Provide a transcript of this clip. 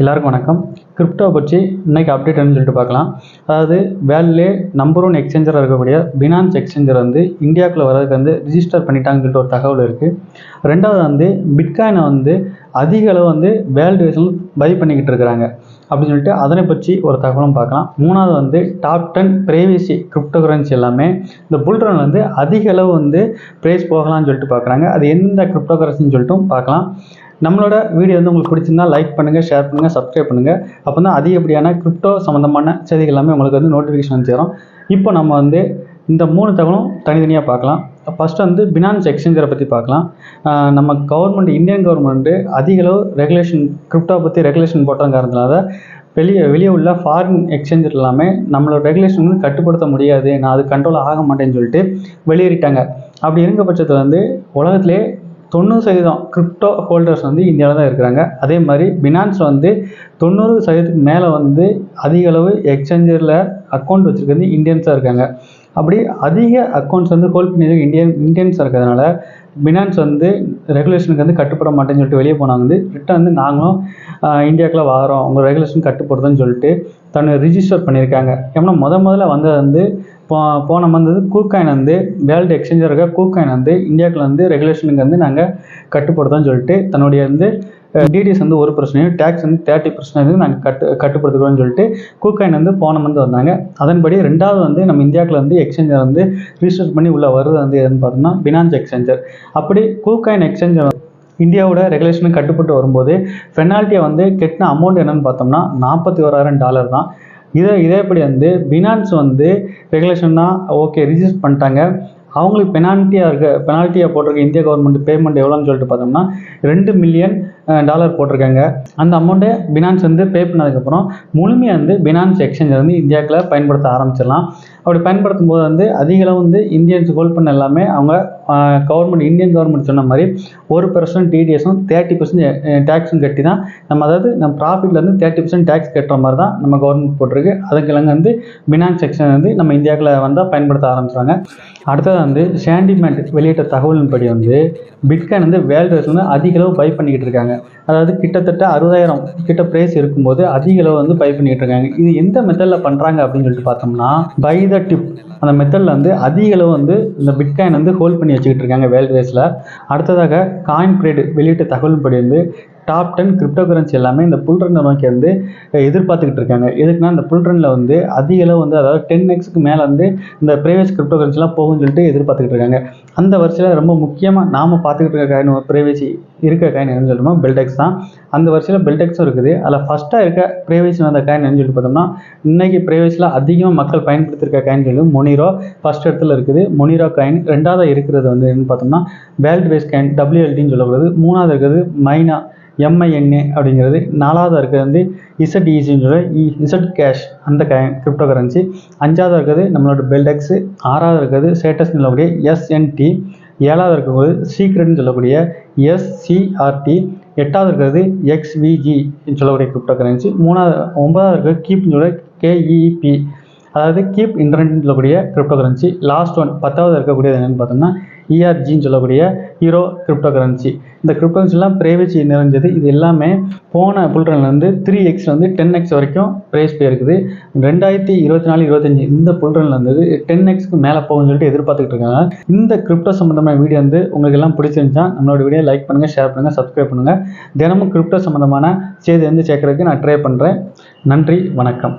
எல்லாருக்கும் வணக்கம். கிரிப்டோ பற்றி இன்னைக்கு அப்டேட் சொல்லிட்டு பார்க்கலாம். அதாவது வேர்ல்ட்லே நம்பர் ஒன் எக்ஸ்சேஞ்சராக இருக்கக்கூடிய பினான்ஸ் எக்ஸ்சேஞ்சர் வந்து இந்தியாவுக்குள்ளே வரதுக்கு வந்து ரிஜிஸ்டர் பண்ணிட்டாங்கன்னு சொல்லிட்டு ஒரு தகவல் இருக்குது ரெண்டாவது வந்து பிட்காயினை வந்து அதிக அளவு வந்து வேல்டு வைஸில் பை பண்ணிக்கிட்டு இருக்கிறாங்க. அப்படின்னு சொல்லிட்டு அதனை பற்றி ஒரு தகவலும் பார்க்கலாம். மூணாவது வந்து top ten privacy crypto currency எல்லாமே இந்த புல்ரன் வந்து அதிக அளவு வந்து ப்ரைஸ் போகலாம்னு சொல்லிட்டு பார்க்குறாங்க. அது எந்த கிரிப்டோ கரன்சின்னு சொல்லிட்டும் பார்க்கலாம். நம்மளோட வீடியோ வந்து உங்களுக்கு பிடிச்சிருந்தா லைக் பண்ணுங்கள் ஷேர் பண்ணுங்கள் சப்ஸ்கிரைப் பண்ணுங்கள் அப்போ தான் அதிகப்படியான கிரிப்டோ சம்மந்தமான செய்திகள் எல்லாமே உங்களுக்கு வந்து நோட்டிஃபிகேஷன் வந்து சேரும். இப்போ நம்ம வந்து இந்த மூணு தகவலும் தனித்தனியாக பார்க்கலாம். ஃபஸ்ட்டு வந்து பினான்ஸ் எக்ஸ்சேஞ்சரை பற்றி பார்க்கலாம். நம்ம கவர்மெண்ட் இந்தியன் கவர்மெண்ட்டு அதிகளவு ரெகுலேஷன் கிரிப்டோ பற்றி ரெகுலேஷன் போட்ட காரணத்தினால வெளியே வெளியே உள்ள ஃபாரின் எக்ஸ்சேஞ்சர் எல்லாமே நம்மளோட ரெகுலேஷன் வந்து கட்டுப்படுத்த முடியாது. நான் அது கண்ட்ரோல் ஆக மாட்டேன்னு சொல்லிட்டு வெளியேறிட்டாங்க. அப்படி இருக்க பட்சத்தில் வந்து உலகத்திலே தொண்ணூறு சதவீதம் கிரிப்டோ ஹோல்டர்ஸ் வந்து இந்தியாவில் தான் இருக்கிறாங்க. அதே மாதிரி பினான்ஸ் வந்து தொண்ணூறு சதவீதத்துக்கு மேலே வந்து அதிக அளவு எக்ஸ்சேஞ்சரில் அக்கௌண்ட் வச்சுருக்கிறது இந்தியன்ஸாக இருக்காங்க. அப்படி அதிக அக்கௌண்ட்ஸ் வந்து ஹோல்ட் பண்ணி இந்தியன் இந்தியன்ஸாக இருக்கிறதுனால பினான்ஸ் வந்து ரெகுலேஷனுக்கு வந்து கட்டுப்பட மாட்டேன்னு சொல்லிட்டு வெளியே போனாங்க. வந்து ரிட்டன் வந்து நாங்களும் ஆஹ், வாரோம் உங்கள் ரெகுலேஷன் கட்டுப்படுதுன்னு சொல்லிட்டு தன்னை ரிஜிஸ்டர் பண்ணியிருக்காங்க. ஏன்னா முத முதல்ல வந்தது வந்து போ போன மந்த் வந்து கூக்காயின் வந்து வேர்ல்டு எக்ஸ்சேஞ்சர் இருக்க கூக்காயின் வந்து இந்தியாவுக்கு வந்து ரெகுலேஷனுக்கு வந்து நாங்கள் கட்டுப்படுத்தோம்னு சொல்லிட்டு தன்னுடைய வந்து டிடிஎஸ் வந்து ஒரு பிரச்சனையும் டேக்ஸ் வந்து தேர்ட்டி பர்சன்டேஜ் வந்து நாங்கள் கட்டு கட்டுப்படுத்துகிறோம்னு சொல்லிட்டு கூக்காயின் வந்து போன மந்த் வந்தாங்க. அதன்படி ரெண்டாவது வந்து நம்ம இந்தியாவுக்குள்ள வந்து எக்ஸ்சேஞ்சர் வந்து ரிஜிஸ்டர் பண்ணி உள்ள வருது வந்து எதுன்னு பார்த்தோம்னா பினான்ஸ் எக்ஸ்சேஞ்சர் அப்படி கூக்காயின் எக்ஸ்சேஞ்சர் இந்தியாவோட ரெகுலேஷனுக்கு கட்டுப்பட்டு வரும்போது பெனால்ட்டியை வந்து கெட்டின அமௌண்ட் என்னன்னு பார்த்தோம்னா நாற்பத்தி ஓராயிரம் டாலர் தான். இதே இதேபடி வந்து பினான்ஸ் வந்து ரெகுலேஷன்னா ஓகே ரிஜிஸ்டர் பண்ணிட்டாங்க. அவங்களுக்கு பெனால்ட்டியாக இருக்க பெனால்ட்டியாக போட்டிருக்க இந்திய கவர்மெண்ட் பேமெண்ட் எவ்வளோன்னு சொல்லிட்டு பார்த்தோம்னா ரெண்டு மில்லியன் டாலர் போட்டிருக்காங்க. அந்த அமௌண்ட்டை பினான்ஸ் வந்து பே பண்ணதுக்கப்புறம் முழுமையாக வந்து பினான்ஸ் எக்ஸ்சேஞ்சர் வந்து இந்தியாவுக்குள்ள பயன்படுத்த ஆரம்பிச்சிடலாம். அப்படி பயன்படுத்தும் போது வந்து அதிக அளவு வந்து இந்தியன்ஸ் ஹோல்ட் பண்ண எல்லாமே அவங்க கவர்மெண்ட் இந்தியன் கவர்மெண்ட் சொன்ன மாதிரி ஒரு பர்சன்ட் டிடிஎஸும் தேர்ட்டி பர்சன்ட் டேக்ஸும் கட்டி தான் நம்ம அதாவது நம்ம ப்ராஃபிட்லேருந்து தேர்ட்டி பர்சன்ட் டேக்ஸ் கட்டுற மாதிரி தான் நம்ம கவர்மெண்ட் போட்டிருக்கு. அதுக்கெல்லாம் வந்து பினான்ஸ் செக்ஷன் வந்து நம்ம இந்தியாவுக்குள்ள வந்தால் பயன்படுத்த ஆரம்பிச்சிடுவாங்க அடுத்தது வந்து சாண்டிமெண்ட் வெளியிட்ட தகவலின்படி வந்து பிட்காயின் வந்து வேல்டர்ஸ் வந்து அதிக அளவு பை பண்ணிக்கிட்டு இருக்காங்க. அதாவது கிட்டத்தட்ட அறுபதாயிரம் கிட்ட ப்ரைஸ் இருக்கும்போது அதிக அளவு வந்து பை பண்ணிக்கிட்டு இருக்காங்க. இது எந்த மெத்தடில் பண்ணுறாங்க அப்படின்னு சொல்லிட்டு பார்த்தோம்னா பை த டிப் அந்த மெத்தடில் வந்து அதிக அளவு வந்து இந்த பிட்காயின் வந்து ஹோல்ட் பண்ணி வச்சுக்கிட்டு இருக்காங்க வேல்டர்ஸில் ரேஸில் அடுத்ததாக காயின் ப்ரேடு வெளியிட்ட தகவலின்படி வந்து டாப் டென் கிரிப்டோ கரன்சி எல்லாமே இந்த புல் ரன்னை நோக்கி வந்து எதிர்பார்த்துக்கிட்டு இருக்காங்க. எதுக்குன்னா இந்த புல் ரன்னில் வந்து அதிக அளவு வந்து அதாவது டென் எக்ஸ்க்கு மேலே வந்து இந்த ப்ரைவேஸ் கிரிப்டோ கரன்சிலாம் போகும்னு சொல்லிட்டு எதிர்பார்த்துக்கிட்டு இருக்காங்க. அந்த வரிசையில் ரொம்ப முக்கியமாக நாம் பார்த்துக்கிட்டு இருக்க காயின் ப்ரைவேசி இருக்க காயின் என்னன்னு சொல்லுமா பெல்டெக்ஸ் தான். அந்த வரிசையில் பெல்டெக்ஸும் இருக்குது. அதில் ஃபஸ்ட்டாக இருக்க ப்ரைவேசி வந்த காயின் என்னன்னு சொல்லிட்டு பார்த்தோம்னா இன்னைக்கு ப்ரைவேசியில் அதிகமாக மக்கள் பயன்படுத்திருக்க காயின் சொல்லி மொனிரோ ஃபஸ்ட் இடத்துல இருக்குது. Monero coin. ரெண்டாவது இருக்கிறது வந்து என்னன்னு பார்த்தோம்னா வேல்ட் பேஸ் காயின் டபிள்யூஎல்டின்னு சொல்லக்கூடாது மூணாவது இருக்கிறது மைனா எம்ஐஎன்ஏ அப்படிங்கிறது நாலாவது இருக்கிறது வந்து இசட்இசின்னு இ இசட் கேஷ் அந்த க கிரிப்டோ கரன்சி அஞ்சாவது இருக்கிறது நம்மளோட பெல்டெக்ஸு ஆறாவது இருக்கிறது ஸ்டேட்டஸ்னு சொல்லக்கூடிய எஸ்என்டி ஏழாவது இருக்கும்போது சீக்ரெட்னு சொல்லக்கூடிய எஸ்சிஆர்டி எட்டாவது இருக்கிறது எக்ஸ்விஜி சொல்லக்கூடிய கிரிப்டோ கரன்சி மூணாவது ஒன்பதாவது இருக்கிறது கீப்னு சொல்ல கேஇபி அதாவது கீப் இன்டர்நெட்னு சொல்லக்கூடிய கிரிப்டோ கரன்சி லாஸ்ட் ஒன் பத்தாவது இருக்கக்கூடியது என்னென்னு பார்த்தோம்னா இஆர்ஜின்னு சொல்லக்கூடிய ஹீரோ கிரிப்டோ கரன்சி இந்த கிரிப்டோ கரன்சிலாம் நிறைஞ்சது. இது எல்லாமே போன புல்ரன்லேருந்து த்ரீ எக்ஸ் வந்து டென் எக்ஸ் வரைக்கும் ப்ரைஸ் போயிருக்குது ரெண்டாயிரத்தி இருபத்தி நாலு இருபத்தஞ்சி இந்த புல்ரன்ல இருந்தது டென் எக்ஸ்க்கு மேலே போகும்னு சொல்லிட்டு எதிர்பார்த்துக்கிட்டு இருக்காங்க. இந்த கிரிப்டோ சம்மந்தமான வீடியோ வந்து உங்களுக்கு எல்லாம் பிடிச்சிருந்துச்சா நம்மளோட வீடியோ லைக் பண்ணுங்கள் ஷேர் பண்ணுங்கள் சப்ஸ்கிரைப் பண்ணுங்கள் தினமும் கிரிப்டோ சம்மந்தமான செய்தி வந்து சேர்க்கறதுக்கு நான் ட்ரை பண்ணுறேன் நன்றி வணக்கம்.